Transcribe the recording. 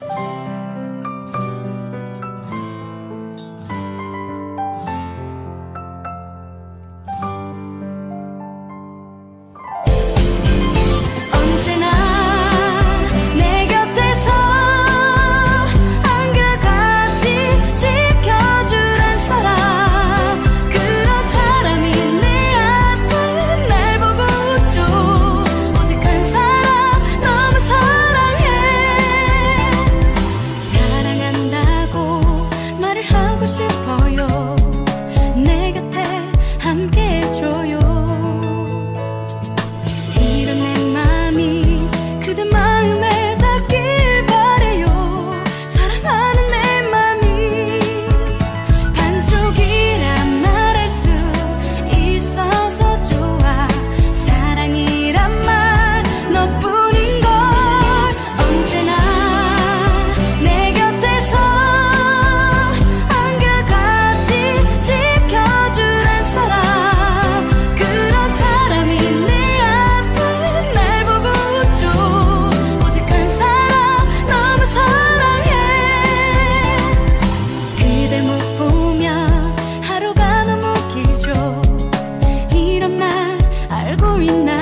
you 못 보면 하루가 너무 길죠. 이런 날 알고 있나?